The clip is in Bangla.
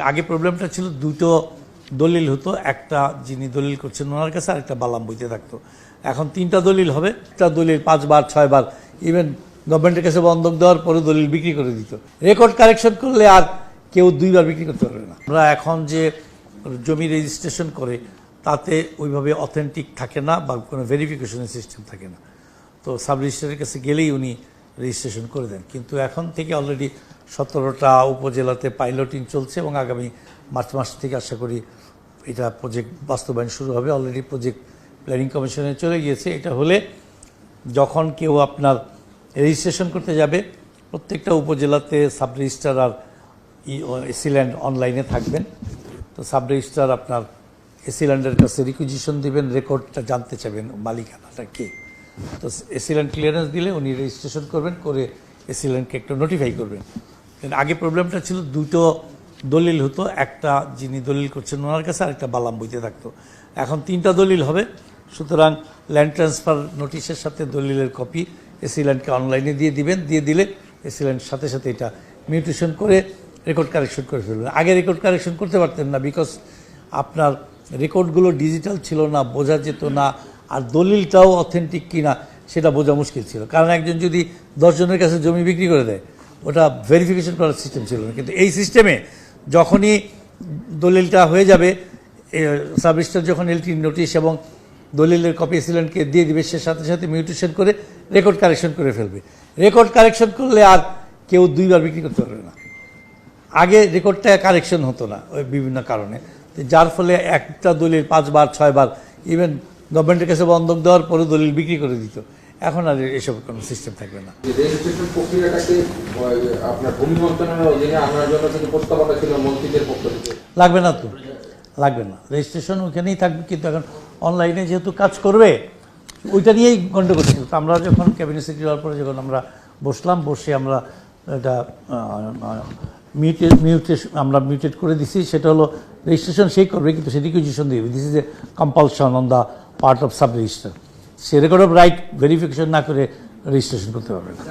আগে প্রবলেমটা ছিল দুটো দলিল হতো, একটা যিনি দলিল করছেন ওনার কাছে আর একটা বালাম বইতে থাকতো। এখন তিনটা দলিল হবে, একটা দলিল পাঁচবার, ছয়বার। ইভেন গভর্নমেন্টের কাছে বন্ধক দেওয়ার পরে দলিল বিক্রি করে দিত। রেকর্ড কারেকশন করলে আর কেউ দুইবার বিক্রি করতে পারবে না। আমরা এখন যে জমি রেজিস্ট্রেশন করে, তাতে ওইভাবে অথেন্টিক থাকে না বা কোনো ভেরিফিকেশনের সিস্টেম থাকে না। তো সাব রেজিস্ট্রারের কাছে গেলেই উনি রেজিস্ট্রেশন করে দেন। কিন্তু এখন থেকে অলরেডি সতেরোটা উপজেলাতে পাইলটিং চলছে এবং আগামী মার্চ মাস থেকে আশা করি এটা প্রজেক্ট বাস্তবায়ন শুরু হবে। অলরেডি প্রজেক্ট প্ল্যানিং কমিশনে চলে গিয়েছে। এটা হলে যখন কেউ আপনার রেজিস্ট্রেশন করতে যাবে, প্রত্যেকটা উপজেলাতে সাব রেজিস্ট্রার আর এসিল্যান্ড অনলাইনে থাকবেন। তো সাব রেজিস্ট্রার আপনার এসিল্যান্ডের কাছে রিকুইজিশন দিবেন রেকর্ডটা জানতে চাইবেন মালিকানাটা কে। তো এসিল্যান্ড ক্লিয়ারেন্স দিলে উনি রেজিস্ট্রেশন করবেন, করে এসিল্যান্ডকে একটু নোটিফাই করবেন। আগে প্রবলেমটা ছিল দুটো দলিল হতো, একটা যিনি দলিল করছেন ওনার কাছে আর একটা বালাম বইতে থাকতো। এখন তিনটা দলিল হবে, সুতরাং ল্যান্ড ট্রান্সফার নোটিশের সাথে দলিলের কপি এসিল্যান্ডকে অনলাইনে দিয়ে দিবেন, দিয়ে দিলে এসিল্যান্ড সাথে সাথে এটা মিউটেশন করে রেকর্ড কারেকশন করে ফেলবেন। আগে রেকর্ড কারেকশন করতে পারতেন না বিকজ আপনার রেকর্ডগুলো ডিজিটাল ছিল না, বোঝা যেত না, আর দলিলটাও অথেন্টিক কিনা, সেটা বোঝা মুশকিল ছিল। কারণ একজন যদি দশজনের কাছে জমি বিক্রি করে দেয় ওটা ভেরিফিকেশন করার সিস্টেম ছিল না। কিন্তু এই সিস্টেমে যখনই দলিলটা হয়ে যাবে সাব রেজিস্ট্রার যখন এলটি নোটিশ এবং দলিলের কপি এসিলেন্টকে দিয়ে দিবে, সে সাথে সাথে মিউটেশন করে রেকর্ড কারেকশন করে ফেলবে। রেকর্ড কারেকশন করলে আর কেউ দুইবার বিক্রি করতে পারবে না। আগে রেকর্ডটা কারেকশন হতো না ওই বিভিন্ন কারণে। যার ফলে একটা দলিল পাঁচবার, ছয়বার ইভেন গভর্নমেন্টের কাছে বন্ধক দেওয়ার পরে দলিল বিক্রি করে দিত। এখন আর এসব কোনো সিস্টেম থাকবে না। রেজিস্ট্রেশন প্রক্রিয়াটাকে আপনার ভূমি মন্ত্রণালয়ের অধীনে আনার জন্য কিন্তু প্রস্তাবনা ছিল মন্ত্রীদের পক্ষ থেকে। লাগবে না তো? লাগবে না। রেজিস্ট্রেশন ওইখানেই থাকবে কিন্তু এখন অনলাইনে যেহেতু কাজ করবে ওইটা নিয়েই গণ্ডগোল ছিল। তো আমরা যখন ক্যাবিনেট সেক্রেটারি হওয়ার পরে যখন আমরা বসলাম বসে আমরা এটা মিউটেড মিউটেড আমরা মিউটেড করে দিছি। সেটা হলো রেজিস্ট্রেশন সেই করবে কিন্তু সে রিকুইজিশন দিবে। This is a compulsion on the part of sub registrar say record of right verification না করে রেজিস্ট্রেশন করতে পারবে না।